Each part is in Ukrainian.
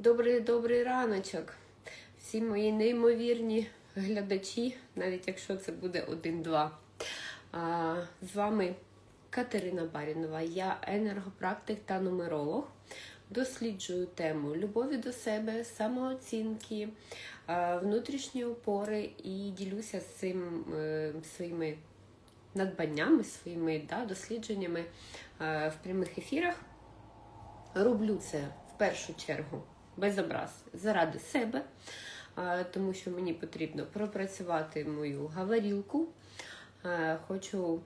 Добрий добрий раночок. Всі мої неймовірні глядачі, навіть якщо це буде один-два. З вами Катерина Барінова, я енергопрактик та нумеролог. Досліджую тему любові до себе, самооцінки, а, внутрішньої опори і ділюся з цим е, своїми надбаннями, своїми да, дослідженнями е, в прямих ефірах. Роблю це в першу чергу без образ заради себе, тому що мені потрібно пропрацювати мою гаварілку. Хочу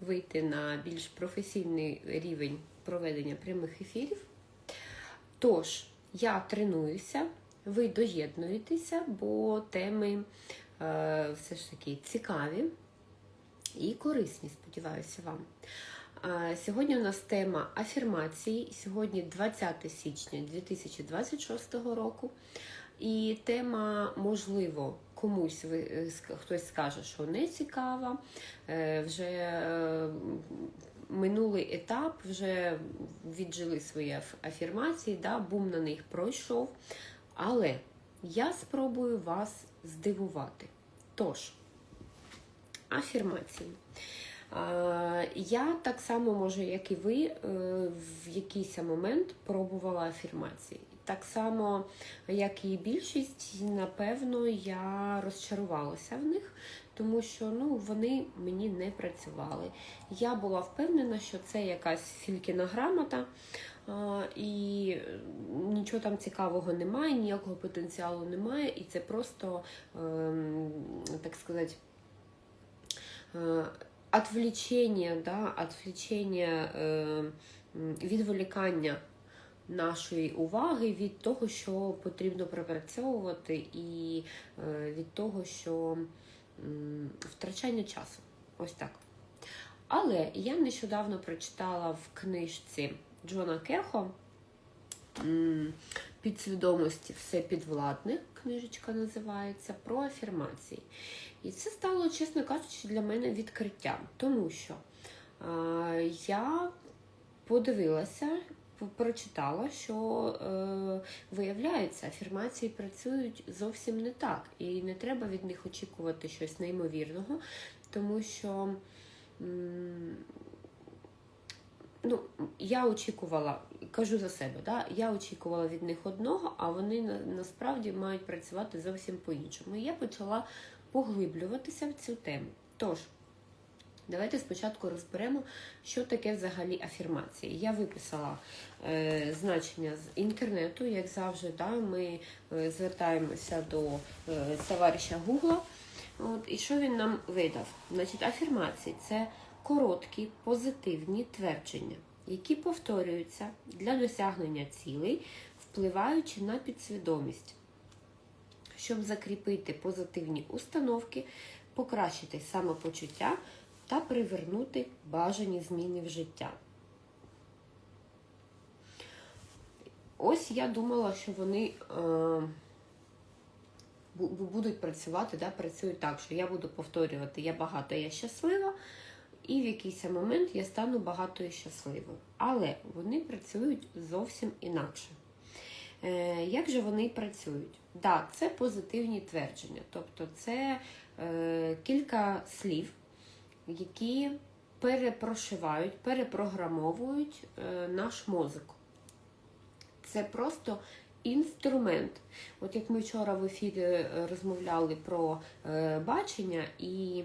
вийти на більш професійний рівень проведення прямих ефірів. Тож, я тренуюся, ви доєднуєтеся, бо теми е, все ж таки цікаві і корисні, сподіваюся вам. Сьогодні у нас тема афірмації. Сьогодні 20 січня 2026 року. І тема, можливо, комусь е, хтось скаже, що не цікава. Е, Вже е, минулий етап, вже віджили свої афірмації, да, бум на них пройшов. Але я спробую вас здивувати. Тож, афірмації. Я так само, може, як і ви, е, в якийсь момент пробувала афірмації. Так само, як і більшість, напевно, я розчарувалася в них, тому що ну, вони мені не працювали. Я була впевнена, що це якась фількіна грамота, і нічого там цікавого немає, ніякого потенціалу немає, і це просто, ем, так сказати, е, отвлечення, да, отвлечення, е, відволікання нашої уваги від того, що потрібно пропрацьовувати, і е, від того, що м, втрачання часу. Ось так. Але я нещодавно прочитала в книжці Джона Кехо підсвідомості все підвладне, книжечка називається, про афірмації. І це стало, чесно кажучи, для мене відкриттям, тому що е, я подивилася, прочитала, що е, виявляється, афірмації працюють зовсім не так, і не треба від них очікувати щось неймовірного, тому що. м, Ну, я очікувала, кажу за себе, да? я очікувала від них одного, а вони на, насправді мають працювати зовсім по-іншому. І я почала поглиблюватися в цю тему. Тож, давайте спочатку розберемо, що таке взагалі афірмації. Я виписала е, значення з інтернету, як завжди, да? ми е, звертаємося до е, товариша Гугла. От, і що він нам видав? Значить, афірмації це короткі позитивні твердження, які повторюються для досягнення цілей, впливаючи на підсвідомість, щоб закріпити позитивні установки, покращити самопочуття та привернути бажані зміни в життя. Ось я думала, що вони е, бу- бу- будуть працювати, да, працюють так, що я буду повторювати я багата, я щаслива, і в якийсь момент я стану багатою щасливою. Але вони працюють зовсім інакше. Е, як же вони працюють? Так, це позитивні твердження, тобто це е, кілька слів, які перепрошивають, перепрограмовують е, наш мозок. Це просто інструмент. От як ми вчора в ефірі е, розмовляли про е, бачення, і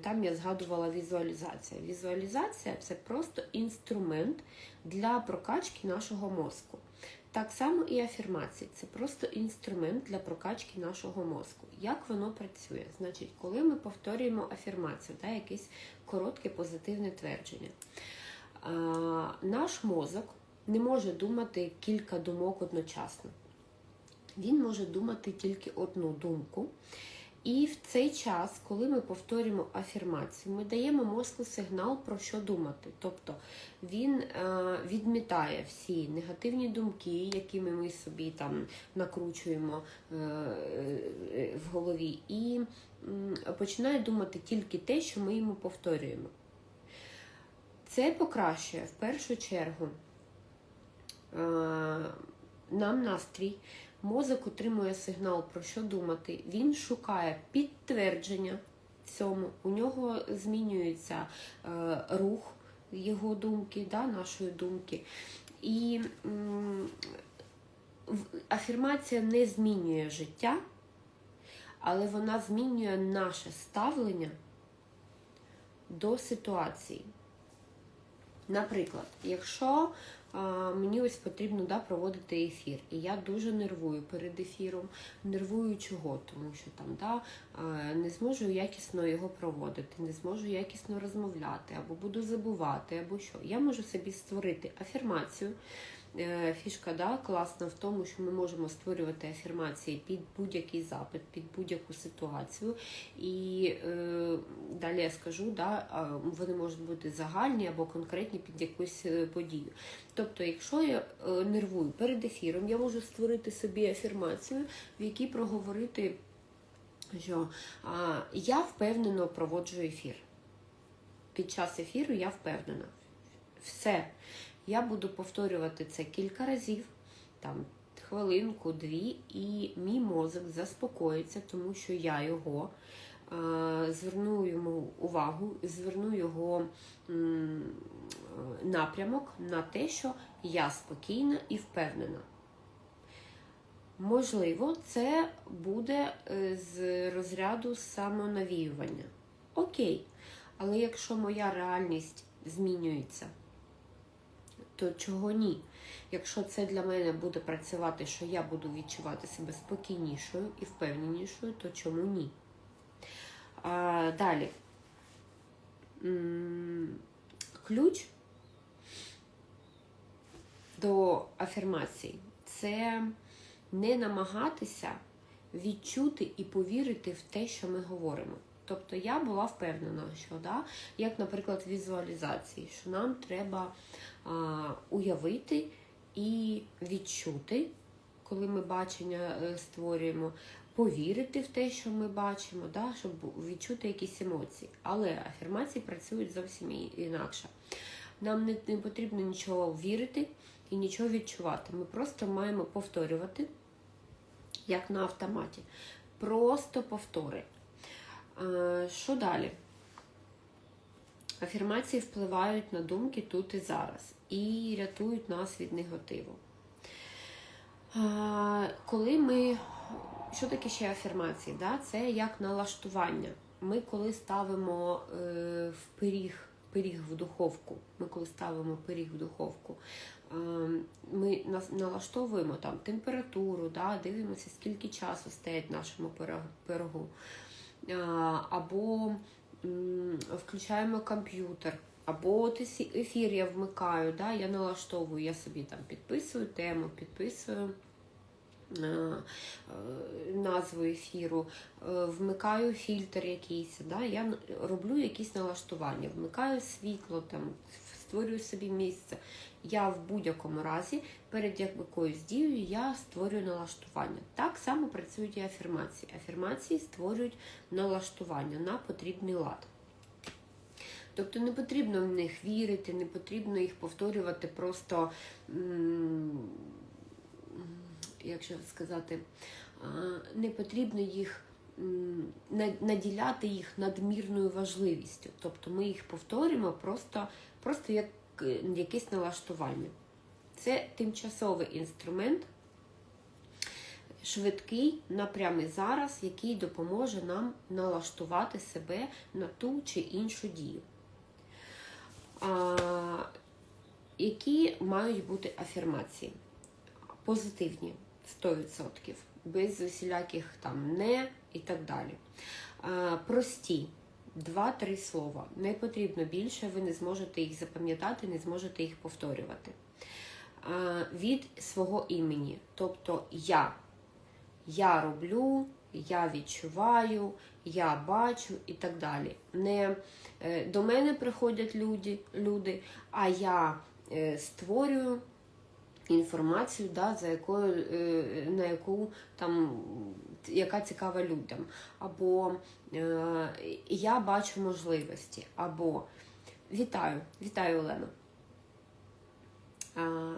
там я згадувала візуалізація. Візуалізація це просто інструмент для прокачки нашого мозку. Так само і афірмації це просто інструмент для прокачки нашого мозку. Як воно працює? Значить, коли ми повторюємо афірмацію, да, якесь коротке позитивне твердження, а, наш мозок не може думати кілька думок одночасно. Він може думати тільки одну думку. І в цей час, коли ми повторюємо афірмацію, ми даємо мозку сигнал про що думати. Тобто він е, відмітає всі негативні думки, якими ми собі там накручуємо е, е, в голові, і починає думати тільки те, що ми йому повторюємо. Це покращує в першу чергу нам настрій. Мозок отримує сигнал про що думати. Він шукає підтвердження цьому. У нього змінюється е, рух його думки, да, нашої думки. І афірмація не змінює життя, але вона змінює наше ставлення до ситуації. Наприклад, якщо мені ось потрібно да, проводити ефір, і я дуже нервую перед ефіром, нервую чого, тому що там да, не зможу якісно його проводити, не зможу якісно розмовляти, або буду забувати, або що. Я можу собі створити афірмацію. Е, Фішка да, класна в тому, що ми можемо створювати афірмації під будь-який запит, під будь-яку ситуацію. І е, далі я скажу, да, вони можуть бути загальні або конкретні під якусь е, подію. Тобто, якщо я е, нервую перед ефіром, я можу створити собі афірмацію, в якій проговорити, що а, я впевнено проводжу ефір. Під час ефіру я впевнена. Все. Я буду повторювати це кілька разів, там хвилинку, дві, і мій мозок заспокоїться, тому що я його е, зверну йому увагу, зверну його м, напрямок на те, що я спокійна і впевнена. Можливо, це буде е, з розряду самонавіювання. Окей. Але якщо моя реальність змінюється, то чого ні? Якщо це для мене буде працювати, що я буду відчувати себе спокійнішою і впевненішою, то чому ні? А, далі. Ключ до афірмацій це не намагатися відчути і повірити в те, що ми говоримо. Тобто я була впевнена, що да, як, наприклад, візуалізації, що нам треба а, уявити і відчути, коли ми бачення е, створюємо, повірити в те, що ми бачимо, да, щоб відчути якісь емоції. Але афірмації працюють зовсім інакше. Нам не, не потрібно нічого вірити і нічого відчувати. Ми просто маємо повторювати, як на автоматі. Просто повтори. Е, Що далі? Афірмації впливають на думки тут і зараз і рятують нас від негативу. Е, Коли ми. Що таке ще афірмації? Да? Це як налаштування. Ми коли ставимо е, в пиріг, пиріг в духовку, ми коли ставимо пиріг в духовку, ми налаштовуємо там температуру, да? дивимося, скільки часу стоять нашому пирогу. Або включаємо комп'ютер, або от ефір я вмикаю, да, я налаштовую, я собі там підписую тему, підписую е, назву ефіру, е, вмикаю фільтр якийсь, да, я роблю якісь налаштування, вмикаю світло, там, створюю собі місце. Я в будь-якому разі перед якоюсь дією я створюю налаштування. Так само працюють і афірмації. Афірмації створюють налаштування на потрібний лад. Тобто не потрібно в них вірити, не потрібно їх повторювати просто, як же сказати, не потрібно їх наділяти їх надмірною важливістю. Тобто ми їх повторюємо просто, просто як якесь налаштування. Це тимчасовий інструмент, швидкий, напрямий зараз, який допоможе нам налаштувати себе на ту чи іншу дію. А, які мають бути афірмації? Позитивні 100%, без усіляких там не і так далі. А, прості. Два-три слова. Не потрібно більше, ви не зможете їх запам'ятати, не зможете їх повторювати. Від свого імені. Тобто я. Я роблю, я відчуваю, я бачу і так далі. Не е, до мене приходять люди, люди а я е, створюю інформацію, да, за якою, е, на яку там яка цікава людям. Або е, я бачу можливості, або вітаю, вітаю Олена. А,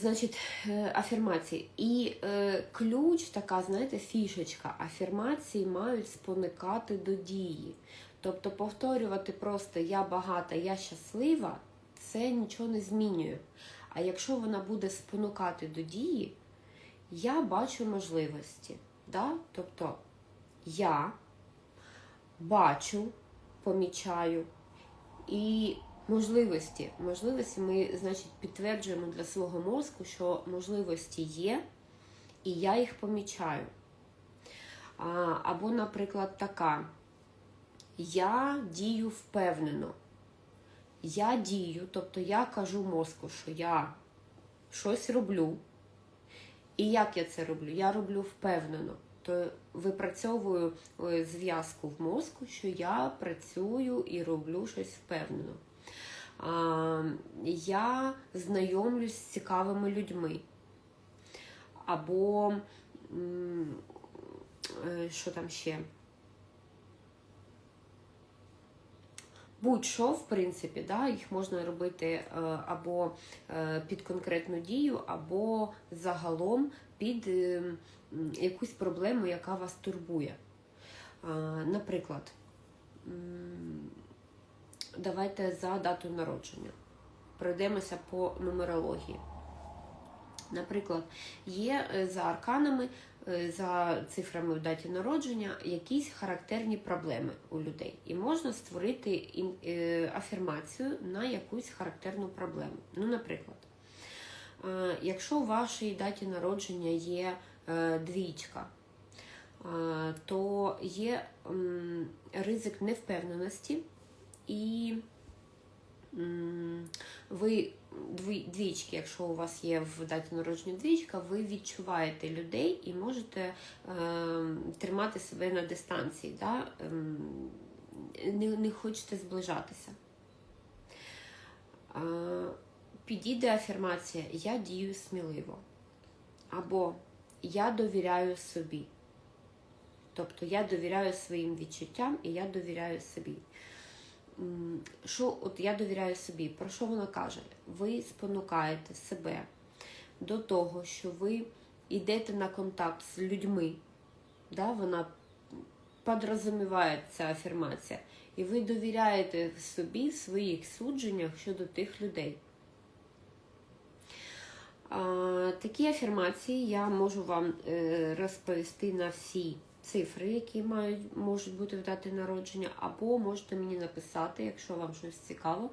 Значить, е, афірмації. І е, ключ, така, знаєте, фішечка. Афірмації мають спонукати до дії. Тобто повторювати просто я багата, я щаслива, це нічого не змінює. А якщо вона буде спонукати до дії, я бачу можливості. Да? Тобто я бачу, помічаю і можливості. Можливості ми, значить, підтверджуємо для свого мозку, що можливості є, і я їх помічаю. Або, наприклад, така. Я дію впевнено. Я дію, тобто я кажу мозку, що я щось роблю. І як я це роблю? Я роблю впевнено. То випрацьовую е, зв'язку в мозку, що я працюю і роблю щось впевнено. Я знайомлюсь з цікавими людьми. Або е, що там ще? Будь-що, в принципі, да, їх можна робити е, або е, під конкретну дію, або загалом під е, якусь проблему, яка вас турбує. Наприклад, давайте за дату народження. Пройдемося по нумерології. Наприклад, є за арканами, за цифрами в даті народження якісь характерні проблеми у людей. І можна створити е, афірмацію на якусь характерну проблему. Ну, наприклад, е, якщо у вашій даті народження є е, двічка, е, то є ризик невпевненості і ви двічки, якщо у вас є в даті народження двічка, ви відчуваєте людей і можете е, тримати себе на дистанції, да? ем, не, не хочете зближатися. Е, підійде афірмація Я дію сміливо. Або Я довіряю собі. Тобто я довіряю своїм відчуттям і я довіряю собі. Що от я довіряю собі? Про що вона каже? Ви спонукаєте себе до того, що ви йдете на контакт з людьми. Да? Вона подрозуміває ця афірмація. І ви довіряєте собі в своїх судженнях щодо тих людей. Такі афірмації я можу вам е, розповісти на всі цифри, які мають, можуть бути в даті народження, або можете мені написати, якщо вам щось цікаво,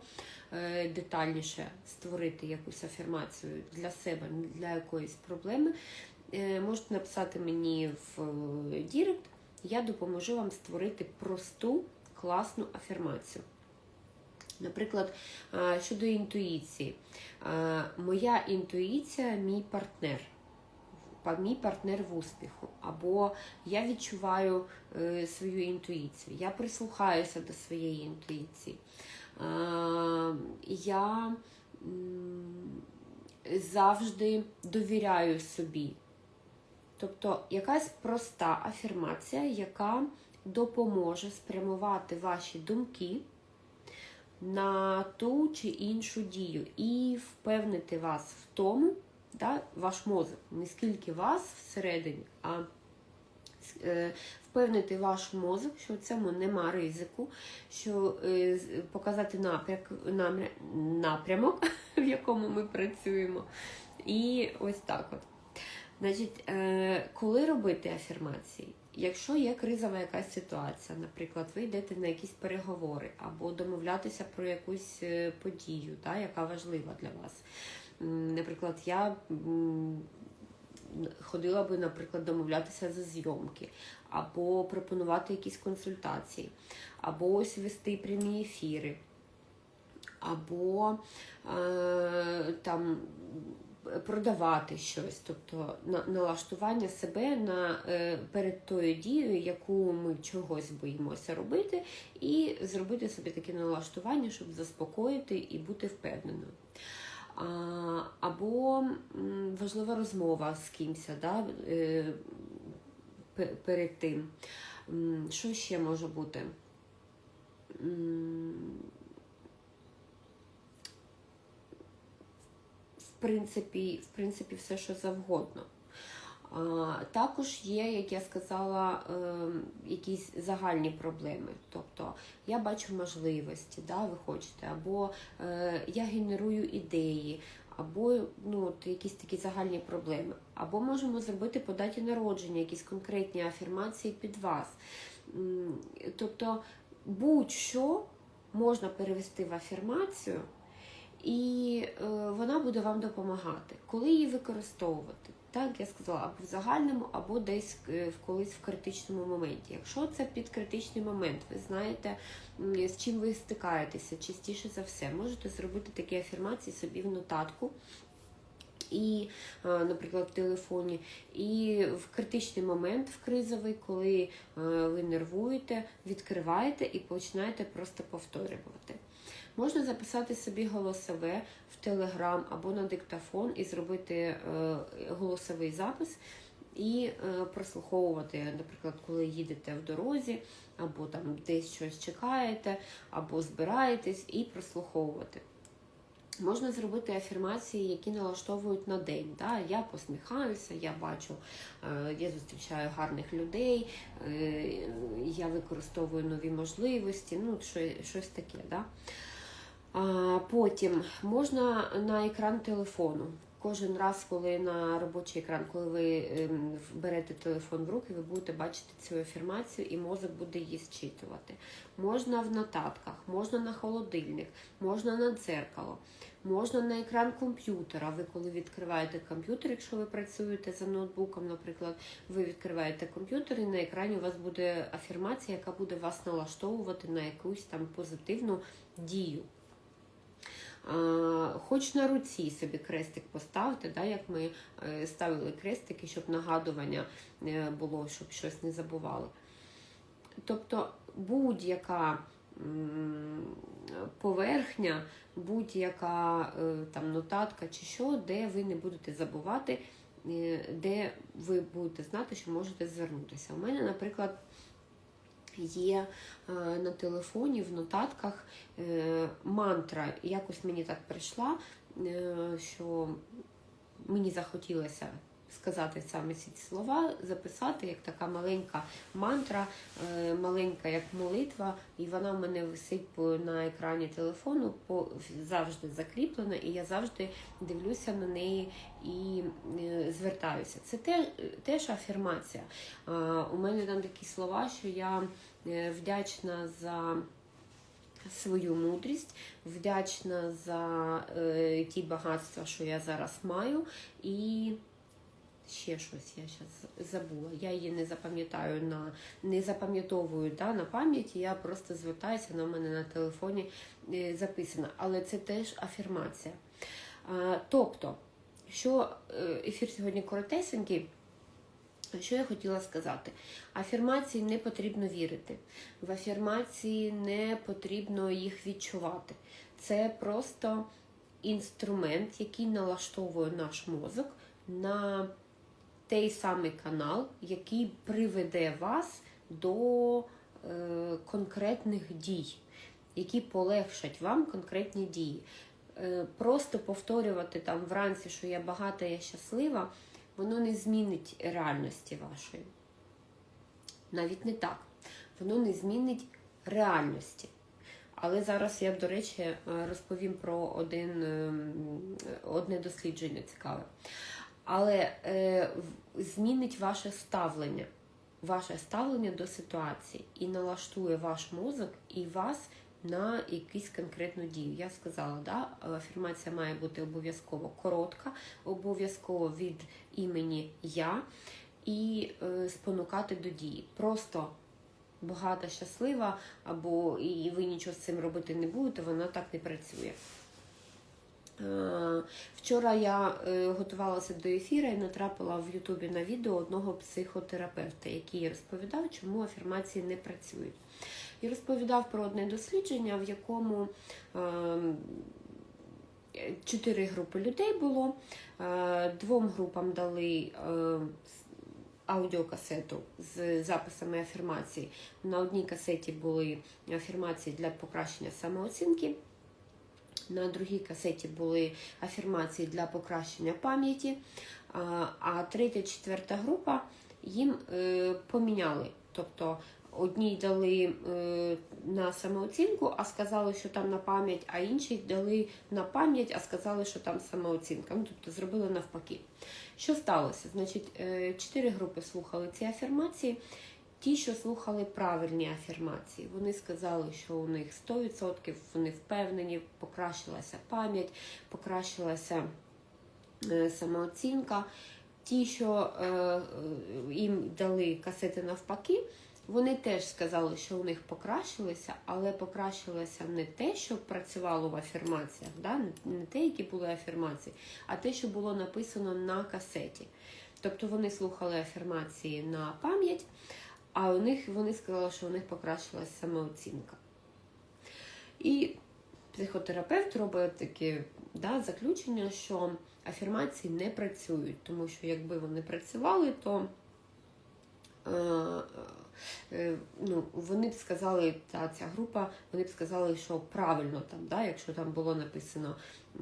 е, детальніше створити якусь афірмацію для себе, для якоїсь проблеми. Е, Можете написати мені в е, Дірект, я допоможу вам створити просту, класну афірмацію. Наприклад, щодо інтуїції. Моя інтуїція мій партнер. Мій партнер в успіху. Або я відчуваю е, свою інтуїцію, я прислухаюся до своєї інтуїції. Е, я завжди довіряю собі. Тобто якась проста афірмація, яка допоможе спрямувати ваші думки на ту чи іншу дію і впевнити вас в тому, да, ваш мозок, не скільки вас всередині, а е, впевнити ваш мозок, що в цьому нема ризику, що е, показати напряк, намря- напрямок, в якому ми працюємо. І ось так от. Значить, е, коли робити афірмації? Якщо є кризова якась ситуація, наприклад, ви йдете на якісь переговори або домовлятися про якусь е, подію, да, яка важлива для вас. Наприклад, я ходила би, наприклад, домовлятися за зйомки, або пропонувати якісь консультації, або ось вести прямі ефіри, або е, там продавати щось, тобто налаштування себе на, е, перед тою дією, яку ми чогось боїмося робити, і зробити собі таке налаштування, щоб заспокоїти і бути впевненою. Або важлива розмова з кимось да, е, перед тим. Що ще може бути? В принципі, в принципі, все, що завгодно. Також є, як я сказала, ем, якісь загальні проблеми. Тобто я бачу можливості, да, ви хочете, або е, я генерую ідеї, або ну, якісь такі загальні проблеми. Або можемо зробити по даті народження, якісь конкретні афірмації під вас. Тобто будь-що можна перевести в афірмацію, і е, вона буде вам допомагати. Коли її використовувати? Так, я сказала, або в загальному, або десь е, колись в критичному моменті. Якщо це під критичний момент, ви знаєте, з чим ви стикаєтеся частіше за все, можете зробити такі афірмації собі в нотатку. І, е, наприклад, в телефоні, і в критичний момент, в кризовий, коли е, ви нервуєте, відкриваєте і починаєте просто повторювати. Можна записати собі голосове в Телеграм або на диктофон і зробити е, голосовий запис і е, прослуховувати, наприклад, коли їдете в дорозі, або там десь щось чекаєте, або збираєтесь, і прослуховувати. Можна зробити афірмації, які налаштовують на день. Да? Я посміхаюся, я бачу, е, я зустрічаю гарних людей, я використовую нові можливості, ну, щось таке. Да? А, Потім можна на екран телефону. Кожен раз, коли на робочий екран, коли ви ем, берете телефон в руки, ви будете бачити цю афірмацію, і мозок буде її зчитувати. Можна в нотатках, можна на холодильник, можна на дзеркало, можна на екран комп'ютера. Ви коли відкриваєте комп'ютер, якщо ви працюєте за ноутбуком, наприклад, ви відкриваєте комп'ютер, і на екрані у вас буде афірмація, яка буде вас налаштовувати на якусь там позитивну дію. Хоч на руці собі крестик поставте, да, як ми е, ставили крестики, щоб нагадування е, було, щоб щось не забували. Тобто будь-яка поверхня, будь-яка е, там нотатка чи що, де ви не будете забувати, де ви будете знати, що можете звернутися. У мене, наприклад, є е, на телефоні в нотатках е, мантра. Якось мені так прийшла, е, що мені захотілося сказати саме ці слова, записати як така маленька мантра, е, маленька як молитва, і вона в мене висить на екрані телефону, завжди закріплена, і я завжди дивлюся на неї і е, звертаюся. Це те, теж афірмація. У мене там такі слова, що я е, вдячна за. Свою мудрість, вдячна за е, ті багатства, що я зараз маю, і ще щось я зараз забула. Я її не запам'ятаю на не запам'ятовую да, на пам'яті. Я просто звертаюся, вона в мене на телефоні е, записана. Але це теж афірмація. А, тобто, що е, ефір сьогодні коротесенький. Що я хотіла сказати? Афірмації не потрібно вірити. В афірмації не потрібно їх відчувати. Це просто інструмент, який налаштовує наш мозок на той самий канал, який приведе вас до е, конкретних дій, які полегшать вам конкретні дії. Е, просто повторювати там вранці, що я багата, я щаслива, воно не змінить реальності вашої. Навіть не так. Воно не змінить реальності. Але зараз я, до речі, е, розповім про один, ем, одне дослідження цікаве. Але е, змінить ваше ставлення, ваше ставлення до ситуації і налаштує ваш мозок і вас на якусь конкретну дію. Я сказала, да, афірмація має бути обов'язково коротка, обов'язково від імені я і е, спонукати до дії. Просто багата, щаслива, або і ви нічого з цим робити не будете, вона так не працює. Е, Вчора я е, готувалася до ефіру і натрапила в Ютубі на відео одного психотерапевта, який розповідав, чому афірмації не працюють. І розповідав про одне дослідження, в якому е, чотири групи людей було. Е, Двом групам дали аудіокасету з записами афірмацій. На одній касеті були афірмації для покращення самооцінки. На другій касеті були афірмації для покращення пам'яті. А, третя, четверта група їм е, поміняли. Тобто одній дали е, на самооцінку, а сказали, що там на пам'ять, а інші дали на пам'ять, а сказали, що там самооцінка. Ну, тобто зробили навпаки. Що сталося? Значить, е, чотири групи слухали ці афірмації. Ті, що слухали правильні афірмації, вони сказали, що у них 100%, вони впевнені, покращилася пам'ять, покращилася е, самооцінка. Ті, що е, е, їм дали касети навпаки, вони теж сказали, що у них покращилося, але покращилося не те, що працювало в афірмаціях, да? не те, які були афірмації, а те, що було написано на касеті. Тобто вони слухали афірмації на пам'ять, а у них вони сказали, що у них покращилася самооцінка. І психотерапевт робить таке да, заключення, що афірмації не працюють, тому що якби вони працювали, то е, е, ну, вони б сказали, та ця група, вони б сказали, що правильно там, да, якщо там було написано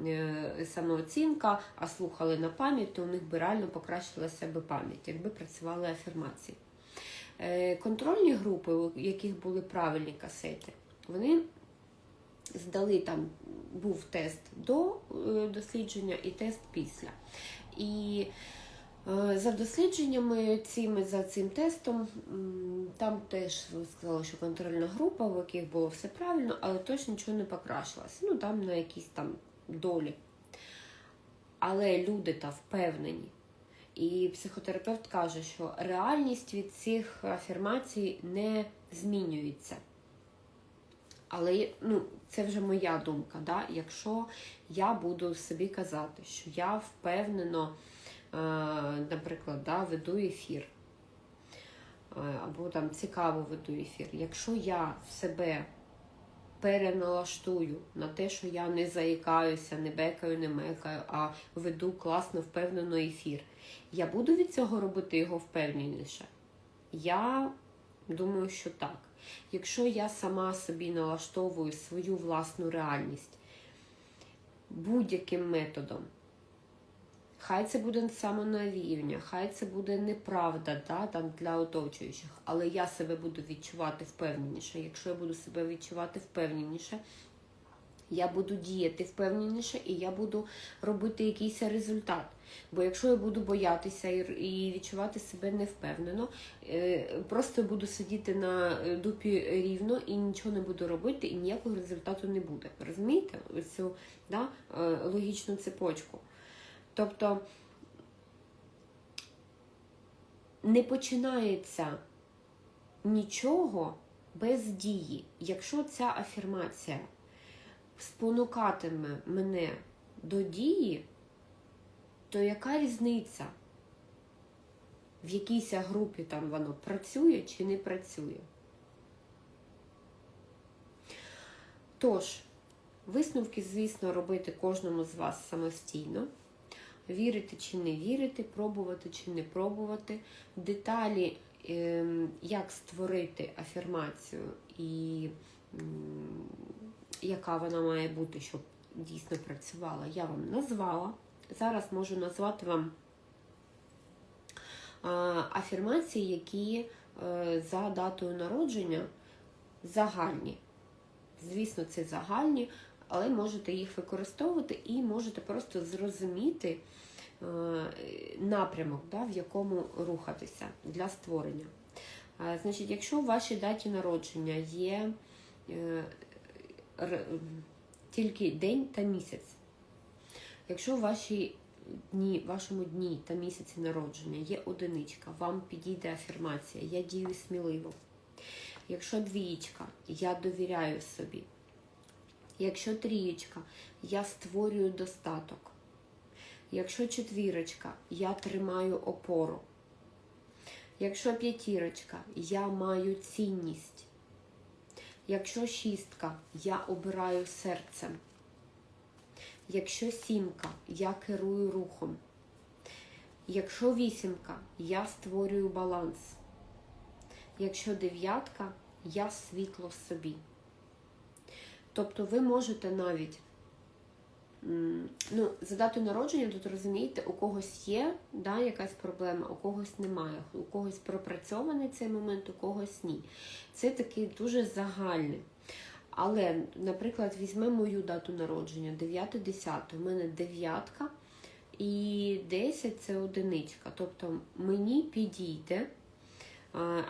е, самооцінка, а слухали на пам'ять, то у них би реально покращилася би пам'ять, якби працювали афірмації. Е, контрольні групи, у яких були правильні касети, вони здали там був тест до е, дослідження і тест після. І е, за дослідженнями цими, за цим тестом, там теж сказали, що контрольна група, в яких було все правильно, але точно нічого не покращилося. Ну там на якісь там долі. Але люди та впевнені. І психотерапевт каже, що реальність від цих афірмацій не змінюється. Але ну, це вже моя думка. Да? Якщо я буду собі казати, що я впевнено, е, наприклад, да, веду ефір, е, або там цікаво веду ефір, якщо я себе переналаштую на те, що я не заїкаюся, не бекаю, не мекаю, а веду класно, впевнено ефір, я буду від цього робити його впевненіше? Я думаю, що так. Якщо я сама собі налаштовую свою власну реальність будь-яким методом, хай це буде самонавіювання, хай це буде неправда да, там, для оточуючих, але я себе буду відчувати впевненіше. Якщо я буду себе відчувати впевненіше, я буду діяти впевненіше і я буду робити якийсь результат. Бо якщо я буду боятися і відчувати себе невпевнено, е, просто буду сидіти на дупі рівно і нічого не буду робити, і ніякого результату не буде. Розумієте? Цю да, е, логічну цепочку. Тобто не починається нічого без дії. Якщо ця афірмація спонукатиме мене до дії, то яка різниця? В якійсь групі там воно працює чи не працює? Тож, висновки, звісно, робити кожному з вас самостійно. Вірити чи не вірити, пробувати чи не пробувати. Деталі, ем, як створити афірмацію і яка вона має бути, щоб дійсно працювала, я вам назвала. Зараз можу назвати вам афірмації, які е, за датою народження загальні. Звісно, це загальні, але можете їх використовувати і можете просто зрозуміти е, напрямок, в якому рухатися для створення. Значить, Якщо у вашій даті народження є е, тільки день та місяць. Якщо в вашій дні, вашому дні та місяці народження є одиничка, вам підійде афірмація, я дію сміливо. Якщо двієчка, я довіряю собі. Якщо трієчка, я створюю достаток. Якщо четвірочка, я тримаю опору. Якщо п'ятірочка, я маю цінність. Якщо шістка, я обираю серцем. Якщо сімка, я керую рухом. Якщо вісімка, я створюю баланс. Якщо дев'ятка, я світло в собі. Тобто ви можете навіть ну, за дату народження тут розумієте, у когось є да, якась проблема, у когось немає, у когось пропрацьований цей момент, у когось ні. Це такий дуже загальний. Але, наприклад, візьмемо мою дату народження 9-10. У мене дев'ятка і 10 це одиничка. Тобто мені підійде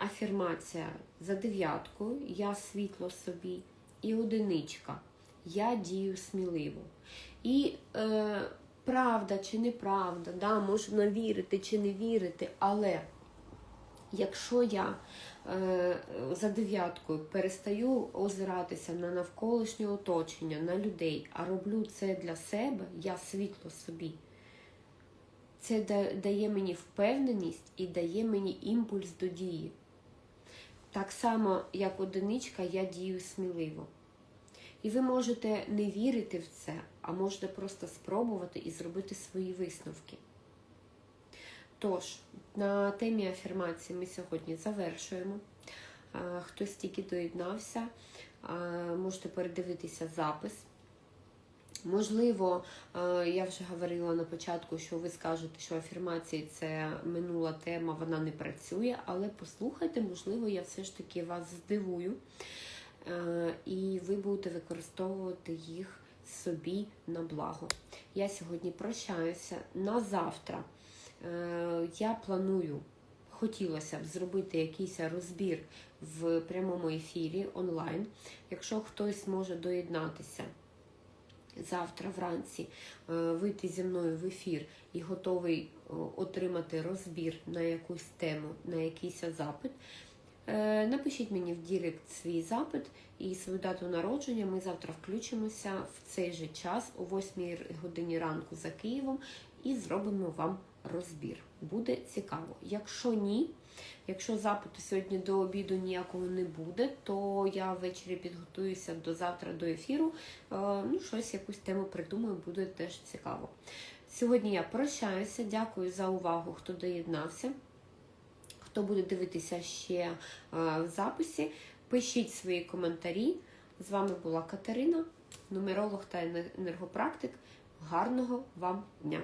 афірмація за дев'ятку, я світло собі, і одиничка. Я дію сміливо. І е, правда чи неправда, да, можна вірити чи не вірити, але якщо я е, за дев'яткою перестаю озиратися на навколишнє оточення, на людей, а роблю це для себе, я світло собі. Це дає мені впевненість і дає мені імпульс до дії. Так само, як одиничка, я дію сміливо. І ви можете не вірити в це, а можете просто спробувати і зробити свої висновки. Тож, на темі афірмації ми сьогодні завершуємо. Хтось тільки доєднався, можете передивитися запис. Можливо, я вже говорила на початку, що ви скажете, що афірмації це минула тема, вона не працює, але послухайте, можливо, я все ж таки вас здивую, і ви будете використовувати їх собі на благо. Я сьогодні прощаюся на завтра. Е, Я планую, хотілося б зробити якийсь розбір в прямому ефірі онлайн. Якщо хтось може доєднатися завтра вранці е, вийти зі мною в ефір і готовий отримати розбір на якусь тему, на якийсь запит. Е, Напишіть мені в Дірект свій запит і свою дату народження. Ми завтра включимося в цей же час, о 8 годині ранку за Києвом, і зробимо вам розбір. Буде цікаво. Якщо ні, якщо запиту сьогодні до обіду ніякого не буде, то я ввечері підготуюся до завтра до ефіру. Е, Ну, щось, якусь тему придумаю, буде теж цікаво. Сьогодні я прощаюся. Дякую за увагу, хто доєднався. Хто буде дивитися ще е, в записі, пишіть свої коментарі. З вами була Катерина, нумеролог та енергопрактик. Гарного вам дня!